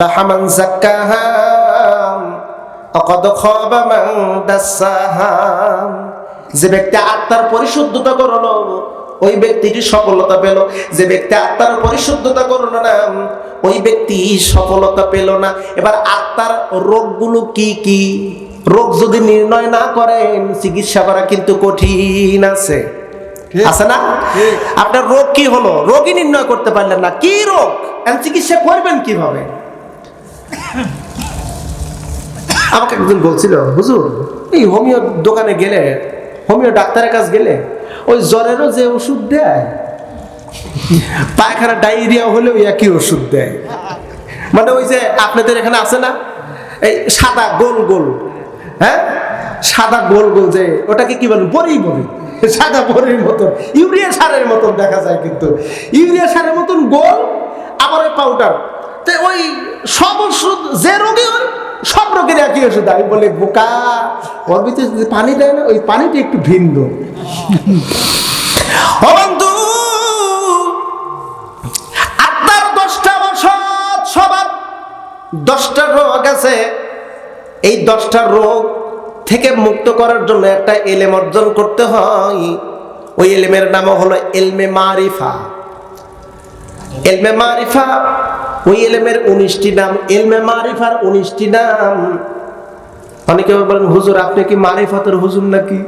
من زكاها وقد خاب من دساها যে ব্যক্তি আত্মার পরিশুদ্ধতা করলো ওই ব্যক্তিটি সফলতা পেল যে ব্যক্তি আত্মার পরিশুদ্ধতা করলো না ওই ব্যক্তি সফলতা পেল না এবার আত্মার রোগগুলো কি কি রোগ যদি নির্ণয় না করেন চিকিৎসা করা কিন্তু কঠিন আছে ঠিক। আছে না ঠিক। আপনার রোগ কি হলো রোগই নির্ণয় করতে পারলেন না কি রোগ এখন চিকিৎসা করবেন কিভাবে আমাকে একদিন বলছিল, হুজুর, এই হোমিও দোকানে গেলে, হোমিও ডাক্তারের কাছে গেলে, ওই জ্বরেরও যে ওষুধ দেয় পায়খানা ডায়রিয়া হলেও একই ওষুধ দেয়। মানে ওই যে আপনাদের এখানে আছে না, এই সাদা গোল গোল হ্যাঁ? সাদা গোল গোল যে, ওটাকে কি বলব বড়ি বড়ি সাদা বড়ির মতন, ইউরিয়া সারের মতন দেখা যায় কিন্তু। ইউরিয়া সারের মতন গোল, আবার ওই পাউডার তো ওই সব ওষুধ, যে রোগী সব রোগের একই ওষুধ আমি বলে, বোকা ওর ভিতরে যে পানি দেয় না, ওই পানিটা একটু ভিন্ন। বন্ধু আত্মার দশটা বছর স্বভাব দশটা রোগ আছে। এই দশটা রোগ থেকে মুক্ত করার জন্য একটা এলেম অর্জন করতে হয়। ওই এলেমের নাম হলো এলমে মারিফা। এলমে মারিফা ওই এলেমের উনিশটি নাম, এলমে মারিফার উনিশটি নাম। অনেকে আবার বলেন, হুজুর, আপনি কি মারিফাতের হুজুর নাকি?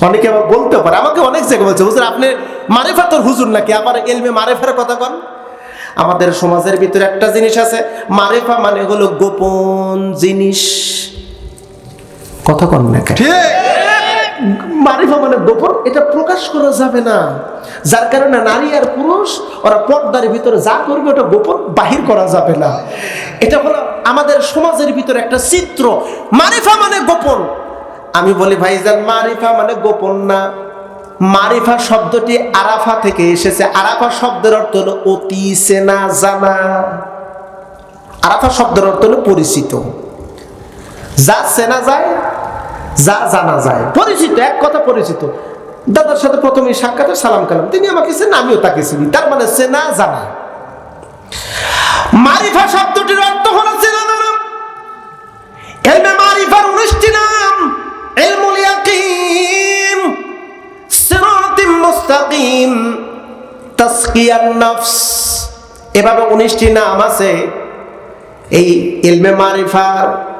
অনেকে আবার বলতে পারে, আমাকে অনেক জায়গায় বলছে, হুজুর, আপনি মারিফাতের হুজুর নাকি? আবার এলমে মারিফার কথা কন। আমাদের সমাজের ভিতরে একটা জিনিস আছে, মারিফা মানে হলো গোপন জিনিস। কথা কন না ঠিক। মারিফা মানে গোপন, এটা প্রকাশ করা যাবে না। যার কারণে নারী আর পুরুষ, ওরা পর্দার ভিতরে যা করবে ওটা গোপন, বাহির করা যাবে না। এটা হলো আমাদের সমাজের ভিতরে একটা চিত্র। মারিফা মানে গোপন। আমি বলি ভাই ভাইজান, মারিফা মানে গোপন না। মারিফা শব্দটি আরাফা থেকে এসেছে। আরাফা শব্দের অর্থ হলো অতি চেনা, জানা। আরাফা শব্দের অর্থ হলো পরিচিত। যা চেনা যায় যা জানা যায়। পরিচিত, এক কথা পরিচিত। দাদার সাথে প্রথমে সাক্ষাতে সালাম কালাম। তিনি আমাকে চেন আমিও তাকে চিনি। তার মানে চেনা জানা। মারিফা শব্দটির অর্থ হলো চেনা জানা। এলমে মারিফার উনিশটি নাম এলমুল ইয়াকিন। সিরাতিম মুস্তাকিম। তাসকিয়ান এভাবে উনিশটি নাম আছে। এই ইলমে মারিফার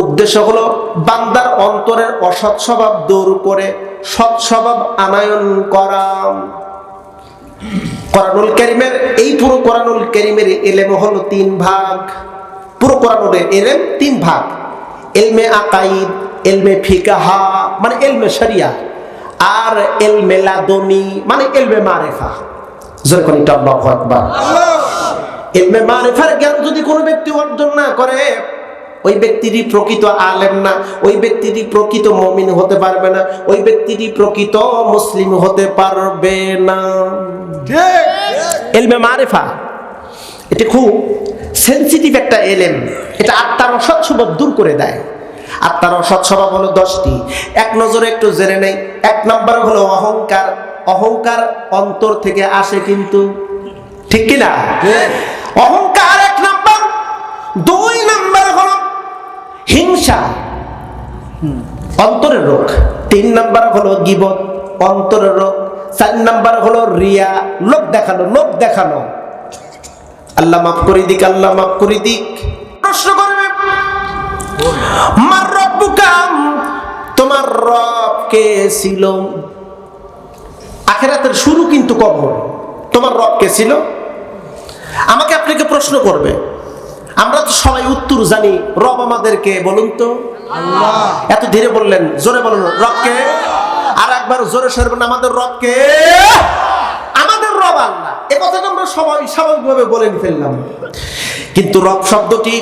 উদ্দেশ্য হলো বান্দার অন্তরের অসৎ স্বভাব দূর করে সৎ স্বভাব আনায়ন করা। কোরআনুল করিমের এই পুরো কোরআনুল করিমের এলেম হলো তিন ভাগ। পুরো কোরআনুলের এলেম তিন ভাগ। এলমে আকাইদ এলমে ফিকাহা মানে এলমে শরিয়া আর এলমে লাদনি মানে এলমে মারেফা। যেরকম এটা আল্লাহু আকবার। ইলমে মারিফার জ্ঞান যদি কোনো ব্যক্তি অর্জন না করে ওই ব্যক্তিটি প্রকৃত আলেম না ওই ব্যক্তিটি প্রকৃত মমিন হতে পারবে না ওই ব্যক্তিটি প্রকৃত মুসলিম হতে পারবে না। এলমে মারিফা এটা খুব সেন্সিটিভ একটা এলেম। এটা আত্মার অসৎ দূর করে দেয়। আত্মার অসৎ হলো দশটি। এক নজরে একটু জেনে নেই। এক নম্বর হলো অহংকার। অহংকার অন্তর থেকে আসে কিন্তু ঠিক কিনা? অহংকার এক নাম্বার। দুই হিংসা। অন্তরের রোগ। তিন নাম্বার হলো গিবত, অন্তরের রোগ। চার নাম্বার হলো রিয়া। লোক দেখানো লোক দেখানো। আল্লাহ মাফ করে দিক, আল্লাহ মাফ করে দিক। প্রশ্ন করবে মার রব্বুকাম তোমার রব কে ছিল? আখেরাতের শুরু কিন্তু কখন? তোমার রব কে ছিল? আমাকে আপনাকে প্রশ্ন করবে আমরা তো সবাই উত্তর জানি। রব আমাদেরকে বলুন তো। এত ধীরে বললেন জোরে বলুন রবকে। আর একবার জোরে সরে বলুন আমাদের রবকে। আমাদের রব আল্লাহ। এ কথাটা আমরা সবাই স্বাভাবিকভাবে বলে ফেললাম। কিন্তু রব শব্দটি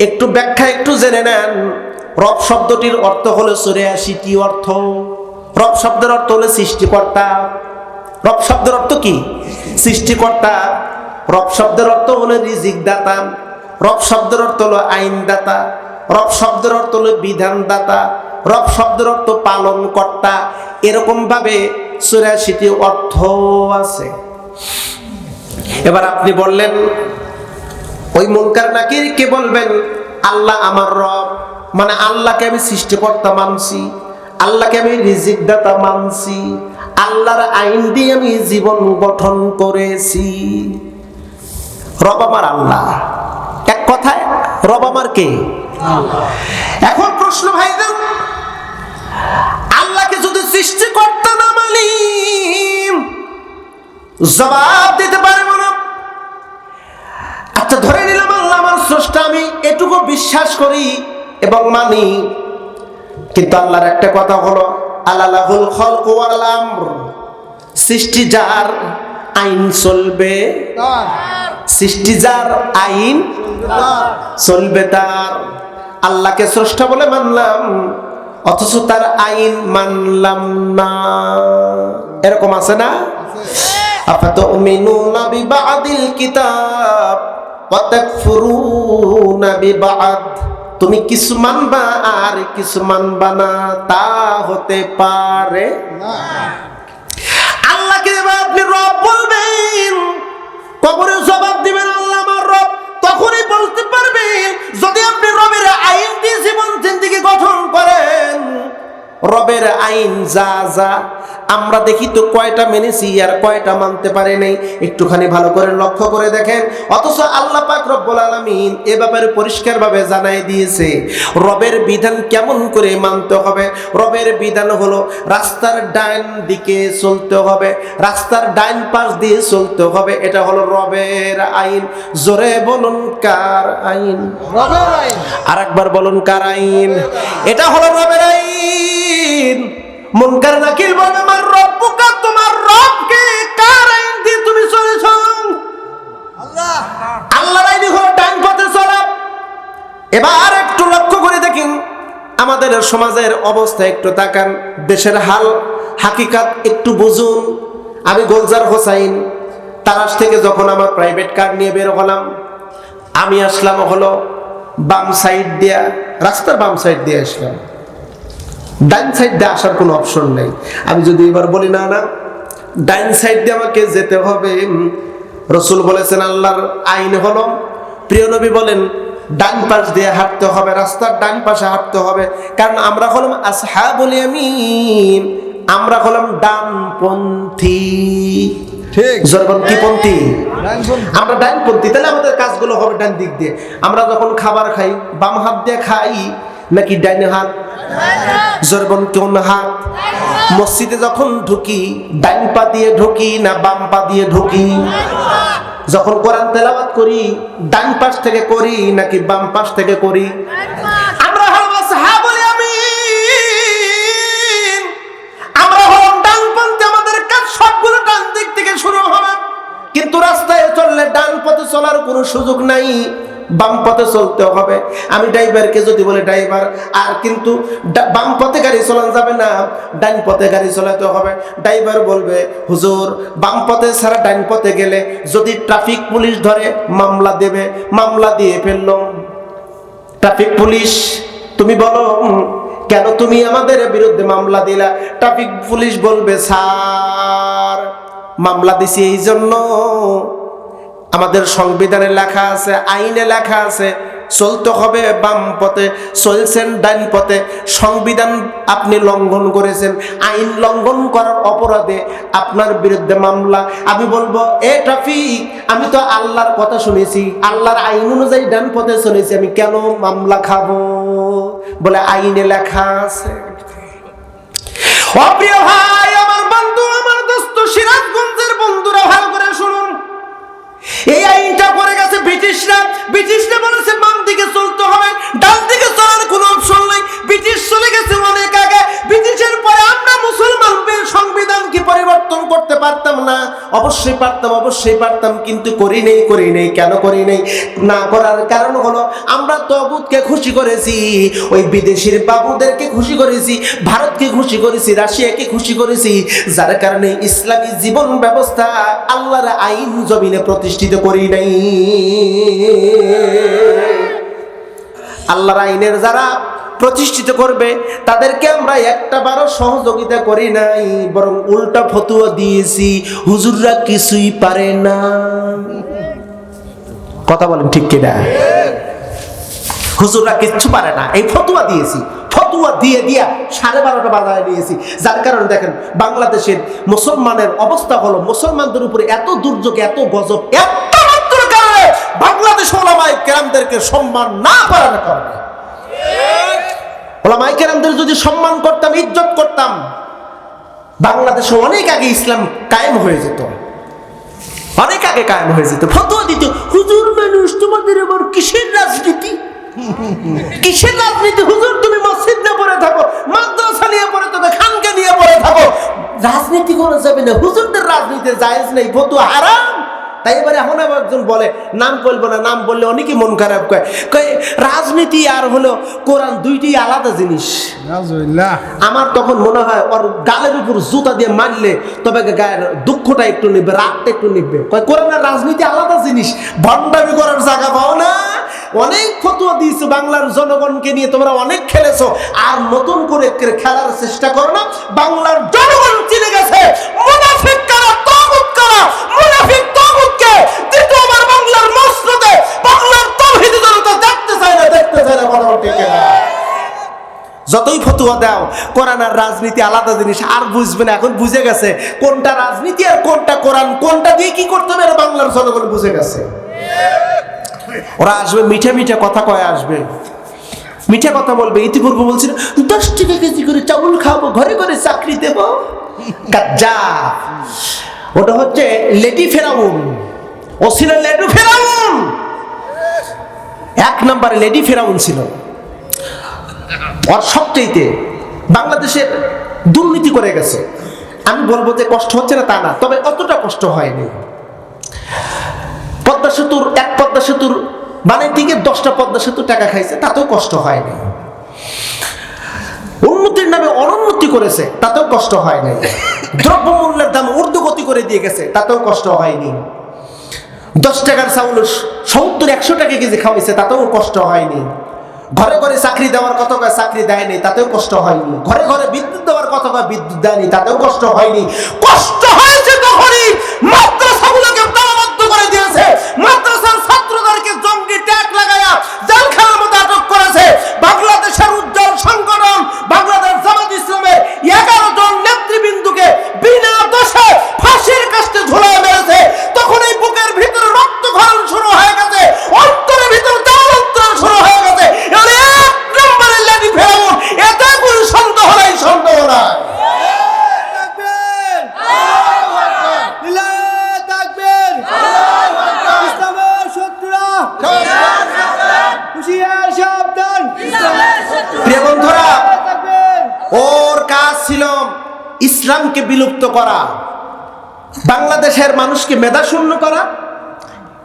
একটু ব্যাখ্যা একটু জেনে নেন। রব শব্দটির অর্থ হলো চুরাশিটি অর্থ। রব শব্দের অর্থ হলো সৃষ্টিকর্তা। রব শব্দের অর্থ কি? সৃষ্টিকর্তা। রব শব্দের অর্থ হলো রিজিক দাতা রব শব্দের অর্থ হলো আইনদাতা, রব শব্দের অর্থ হলো বিধানদাতা, রব শব্দের অর্থ পালন কর্তা এরকম ভাবে চুরাশিটি অর্থ আছে। এবার আপনি বললেন, ওই মুনকার নাকির কে বলবেন? আল্লাহ আমার রব। মানে আল্লাহকে আমি সৃষ্টিকর্তা মানছি, আল্লাহকে আমি রিজিক দাতা মানছি, আল্লাহর আইন দিয়ে আমি জীবন গঠন করেছি। রব আমার আল্লাহ। রব আমার কে? এখন প্রশ্ন ভাইদের, আল্লাহকে যদি সৃষ্টিকর্তা না মানি জবাব দিতে পারব না। আচ্ছা ধরে নিলাম আল্লাহ আমার স্রষ্টা, আমি এটুকু বিশ্বাস করি এবং মানি, কিন্তু আল্লাহর একটা কথা হলো আল্লাহুল খলক ওয়াল সৃষ্টি যার আইন চলবে। তার সৃষ্টি যার আইন, চলবে তার। আল্লাহকে স্রষ্টা বলে মানলাম, অথচ তার আইন মানলাম না। এরকম আছে না? আফাতুমিনুনা বিবাদিল কিতাব ওয়া তাকফুরুনা বিবাদ। তুমি কিছু মানবা আর কিছু মানবা না, তা হতে পারে না। আল্লাহকে আপনি রব বলবেন কবরে জবাব দিবেন আল্লাহ আমার রব। তখনই বলতে পারবে যদি আপনি রবের আইন দিয়ে জীবন জিন্দিগি গঠন করেন রবের আইন যা যা। আমরা দেখি তো কয়টা মেনেছি আর কয়টা মানতে পারে নাই। একটুখানি ভালো করে লক্ষ্য করে দেখেন। অথচ আল্লাহ পাক রব্বুল আলামিন এ ব্যাপারে পরিষ্কারভাবে জানাই দিয়েছে রবের বিধান কেমন করে মানতে হবে? রবের বিধান হলো রাস্তার ডান দিকে চলতে হবে রাস্তার ডাইন পাশ দিয়ে চলতে হবে। এটা হলো রবের আইন। জোরে বলুন কার আইন? রবের আইন। আর একবার বলুন কার আইন? এটা হলো রবের আইন। মুনকার নাকিল বলে আমার রব্বুকা তোমার রবকে কার আইন দিয়ে তুমি চলেছ? আল্লাহ। আল্লাহর আইনি হলো ডান পথে চলা। এবার একটু লক্ষ্য করে দেখেন আমাদের সমাজের অবস্থা একটু তাকান দেশের হাল হাকিকাত একটু বুঝুন। আমি গোলজার হোসাইন তারাস থেকে যখন আমার প্রাইভেট কার নিয়ে বের হলাম আমি আসলাম হলো বাম সাইড দিয়া রাস্তার বাম সাইড দিয়ে আসলাম। ডাইন সাইড দিয়ে আসার কোনো অপশন নেই। আমি যদি এবার বলি না না ডাইন সাইড দিয়ে আমাকে যেতে হবে। রসুল বলেছেন আল্লাহর আইন হলো প্রিয় নবী বলেন ডান পাশ দিয়ে হাঁটতে হবে রাস্তার ডান পাশে হাঁটতে হবে। কারণ আমরা হলাম আসহাবুল ইয়ামিন আমরা হলাম ডানপন্থী। ঠিক। জনগণ কি পন্থী। আমরা ডানপন্থী তাহলে আমাদের কাজগুলো হবে ডান দিক দিয়ে। আমরা যখন খাবার খাই বাম হাত দিয়ে খাই নাকি ডাইন হাত জরবন কোন হাত। মসজিদে যখন ঢুকি ডাইন পা দিয়ে ঢুকি না বাম পা দিয়ে ঢুকি, যখন কোরআন তেলাওয়াত করি, ডান পাশ থেকে করি নাকি বাম পাশ থেকে করি কিন্তু রাস্তায় চললে ডান পথে চলার কোনো সুযোগ নাই। বাম পথে চলতে হবে। আমি ড্রাইভারকে যদি বলে, ড্রাইভার, আর কিন্তু বাম পথে গাড়ি চালানো যাবে না, ডান পথে গাড়ি চলাতে হবে। ড্রাইভার বলবে, হুজুর, বাম পথে ছাড়া ডান পথে গেলে যদি ট্রাফিক পুলিশ ধরে, মামলা দেবে, মামলা দিয়ে ফেললাম। ট্রাফিক পুলিশ, তুমি বলো, কেন তুমি আমাদের বিরুদ্ধে মামলা দিলা? ট্রাফিক পুলিশ বলবে, স্যার, মামলা দিছি এই জন্য আমাদের সংবিধানে লেখা আছে, আইনে লেখা আছে, চলতে হবে বাম পথে, চলছেন ডান পথে। সংবিধান আপনি লঙ্ঘন করেছেন, আইন লঙ্ঘন করার অপরাধে আপনার বিরুদ্ধে মামলা। আমি বলব, এ ট্রাফিক আমি তো আল্লাহর কথা শুনেছি, আল্লাহর আইন অনুযায়ী ডান পথে চলেছি, আমি কেন মামলা খাব? বলে আইনে লেখা আছে। অপ্রিয় ভাই, আমার বন্ধু, আমার দোস্ত সিরাজগঞ্জের বন্ধুরা ভালো করে শুনুন এই আইনটা করে গেছে ব্রিটিশরা। ব্রিটিশরা বলেছে বাম দিকে চলতে হবে ডান দিকে অপশন নাই, ব্রিটিশ চলে গেছে অনেক আগে। ব্রিটিশের পরে আমরা মুসলমান সংবিধান কি পরিবর্তন করতে পারতাম না? অবশ্যই পারতাম অবশ্যই পারতাম, কিন্তু করি নেই করি নেই, কেন করি নেই? না করার কারণ হলো, আমরা তবুতকে খুশি করেছি, ওই বিদেশির বাবুদেরকে খুশি করেছি, ভারতকে খুশি করেছি, রাশিয়াকে খুশি করেছি, যার কারণে ইসলামী জীবন ব্যবস্থা আল্লাহর আইন জমিনে প্রতিষ্ঠিত করি নাই। আল্লাহর আইনের যারা প্রতিষ্ঠিত করবে, তাদেরকে আমরা একটা বারও সহযোগিতা করি নাই, বরং উল্টা ফতুয়া দিয়েছি, হুজুররা কিছুই পারে না। কথা বলেন ঠিক কিনা? হুজুররা কিচ্ছু পারে না, এই ফতুয়া দিয়েছি, ফতুয়া দিয়ে দিয়া সাড়ে বারোটা বাজায় নিয়েছি। যার কারণে দেখেন, বাংলাদেশের মুসলমানের অবস্থা হলো, মুসলমানদের উপরে এত দুর্যোগ, এত গজব এত বাংলাদেশ ওলামাই কেরামদেরকে সম্মান না করার কারণে। ওলামাই কেরামদের যদি সম্মান করতাম, ইজ্জত করতাম, বাংলাদেশে অনেক আগে ইসলাম কায়েম হয়ে যেত। অনেক আগে কায়েম হয়ে যেত। ফতোয়া দিত, হুজুর মানুষ, তোমাদের আবার কিসের রাজনীতি? কিসের রাজনীতি? হুজুর, তুমি মসজিদ নিয়ে পড়ে থাকো, মাদ্রাসা নিয়ে পড়ে থাকো, খানকে নিয়ে পড়ে থাকো। রাজনীতি করা যাবে না। হুজুরদের রাজনীতি জায়েজ নেই, ফতুয়া হারাম। তাই এবারে এখন আবার একজন বলে নাম বলব না নাম বললে অনেকে মন খারাপ করে। কয় রাজনীতি আর হলো কোরআন দুইটি আলাদা জিনিস। আমার তখন মনে হয় ওর গালের উপর জুতা দিয়ে মারলে তবে গায়ের দুঃখটা একটু নিবে রাগটা একটু নিবে। কয় কোরআনের রাজনীতি আলাদা জিনিস। ভণ্ডামি করার জায়গা পাও না। অনেক ফতুয়া দিয়েছ বাংলার জনগণকে নিয়ে তোমরা অনেক খেলেছো। আর নতুন করে খেলার চেষ্টা করো না বাংলার যতই ফতুয়া দাও, কোরআন আর রাজনীতি আলাদা জিনিস, আর বুঝবে না, এখন বুঝে গেছে কোনটা রাজনীতি আর কোনটা কোরআন, কোনটা দিয়ে কি করতে হবে বাংলার জনগণ বুঝে গেছে। ওরা আসবে, মিঠে মিঠে কথা কয়ে আসবে। মিঠে কথা বলবে, ইতিপূর্বে বলছিল, দশ টাকা কেজি করে চাউল খাব, ঘরে ঘরে চাকরি দেব। গাজ্জা ওটা হচ্ছে লেডি ফেরাউন। ও ছিল লেডু ফেরাউন। এক নম্বরে লেডি ফেরাউন ছিল। ওর সবচেয়েতে বাংলাদেশের দুর্নীতি করে গেছে। আমি বলব যে কষ্ট হচ্ছে না তা না, তবে অতটা কষ্ট হয়নি। পদ্মা সেতুর এক পদ্মা সেতুর মানে দিকে দশটা পদ্মা সেতু টাকা খাইছে, তাতেও কষ্ট হয়নি। উন্নতির নামে অনুন্নতি করেছে, তাতেও কষ্ট হয় নাই দ্রব্যমূল্যের দাম ঊর্ধ্বগতি করে দিয়ে গেছে, তাতেও কষ্ট হয়নি। দশ টাকার চাউল সত্তর একশো টাকা কেজি খাওয়াইছে, তাতেও কষ্ট হয়নি। ঘরে ঘরে চাকরি দেওয়ার কথা কয়, চাকরি দেয়নি, তাতেও কষ্ট হয়নি। ঘরে ঘরে বিদ্যুৎ দেওয়ার কথা কয়, বিদ্যুৎ দেয়নি, তাতেও কষ্ট হয়নি। কষ্ট হয়েছে তখনই মাদ্রাসাগুলোকে দলবদ্ধ করে দিয়েছে। মাদ্রাসার ছাত্রদেরকে জঙ্গি ট্যাগ লাগায়া জেলখানার আটক করেছে। বাংলাদেশের উজ্জ্বল সংগঠন, বাংলাদেশ জামাত ইসলামের এগারো ইসলামকে বিলুপ্ত করা, বাংলাদেশের মানুষকে মেধা শূন্য করা,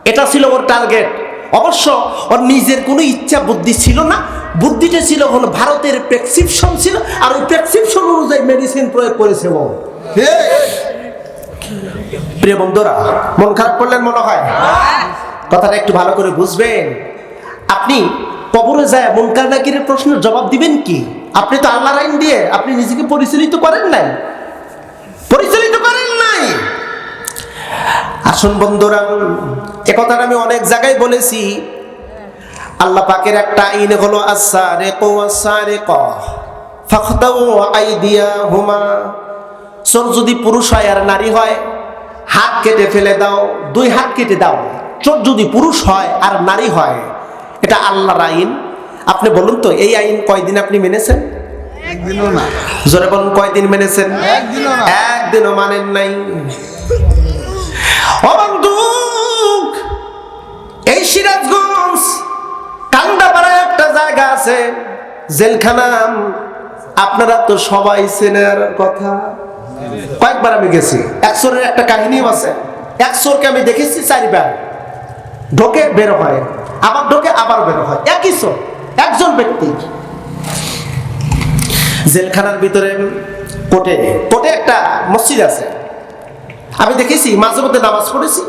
এটা ছিল ওর টার্গেট অবশ্য ওর নিজের কোনো ইচ্ছা বুদ্ধি ছিল না। বুদ্ধিটা ছিল হলো ভারতের প্রেসক্রিপশন ছিল, আর ওই প্রেসক্রিপশন অনুযায়ী মেডিসিন প্রয়োগ করেছে ও। প্রিয় বন্ধুরা, মন খারাপ করলেন মনে হয়? কথাটা একটু ভালো করে বুঝবেন। আপনি কবরে যায় মুনকার নাকিরের প্রশ্নের জবাব দিবেন কি? আপনি তো আল্লাহর আইন দিয়ে আপনি নিজেকে পরিচালিত করেন নাই পরিচালিত করেন নাই আসুন বন্ধুরা এ কথাটা আমি অনেক জায়গায় বলেছি। আল্লাহ পাকের একটা আইন হলো আসারে কো আসারে ক ফাখদাউ আইদিয়া হুমা চোর যদি পুরুষ হয় আর নারী হয় হাত কেটে ফেলে দাও দুই হাত কেটে দাও। চোর যদি পুরুষ হয় আর নারী হয় এটা আল্লাহর আইন। আপনি বলুন তো এই আইন কয়দিন আপনি মেনেছেন? একদিনও না। জোরে বলুন কয়দিন মেনেছেন। একদিনও মানেন নাই। অবন্ধুক এই সিরাজগঞ্জ, কান্দাপাড়ায় একটা জায়গা আছে জেলখানা আপনারা তো সবাই চেনার কথা। কয়েকবার আমি গেছি। একশোরের একটা কাহিনীও আছে। একশোরকে আমি দেখেছি চারিবার। ঢোকে বের হয়, আবার ঢোকে আবার বের হয়। একই চোর একজন ব্যক্তি। জেলখানার ভিতরে কোটে কোটে একটা মসজিদ আছে। আমি দেখেছি, মাঝে মধ্যে নামাজ পড়েছি।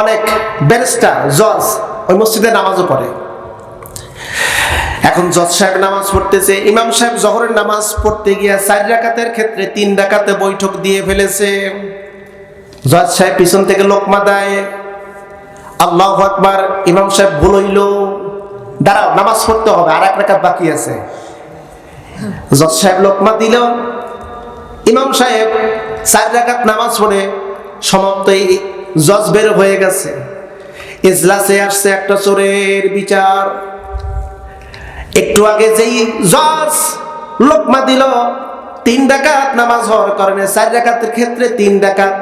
অনেক ব্যারিস্টার, জজ ওই মসজিদে নামাজও পড়ে। এখন জজ সাহেব নামাজ পড়তেছে, ইমাম সাহেব জহরের নামাজ পড়তে গিয়ে চার রাকাতের ক্ষেত্রে তিন রাকাতে বৈঠক দিয়ে ফেলেছে। জজ সাহেব পিছন থেকে লোকমা দেয় আল্লাহ আকবার, ইমাম সাহেব ভুল হইল। দাঁড়াও, নামাজ পড়তে হবে, আর এক রেখাত বাকি আছে। জজ সাহেব লোকমা দিল ইমাম সাহেব চার রাকাত নামাজ পড়ে সমাপ্ত এই জজ বের হয়ে গেছে। ইজলাসে আসছে একটা চোরের বিচার। একটু আগে যেই জজ লোকমা দিল, তিন ডাকাত নামাজ হওয়ার কারণে চার ডাকাতের ক্ষেত্রে তিন ডাকাত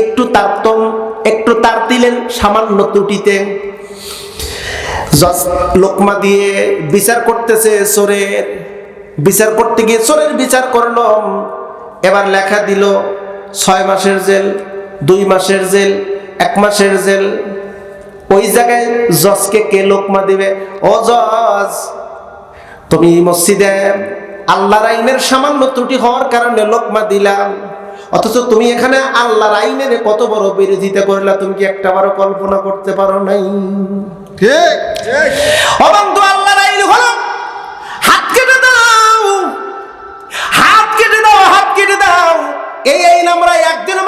একটু তারতম একটু তার দিলেন সামান্য ত্রুটিতে। জজ লোকমা দিয়ে বিচার করতেছে চোরের। বিচার করতে গিয়ে চোরের বিচার করলাম এবার লেখা দিল ছয় মাসের জেল দুই মাসের জেল এক মাসের জেল। ওই জায়গায় জজকে কে লোকমা দিবে? ও জজ তুমি মসজিদে আল্লাহর আইনের সামান্য ত্রুটি হওয়ার কারণে লোকমা দিলাম। অথচ তুমি এখানে আল্লাহর আইনের কত বড় বিরোধিতা করলা তুমি কি একটা বারো কল্পনা করতে পারো নাই? ঠিক। আল্লাহর আইন হাত কেটে দাও হাত কেটে দাও হাত কেটে দাও। এই আইন আমরা একদিন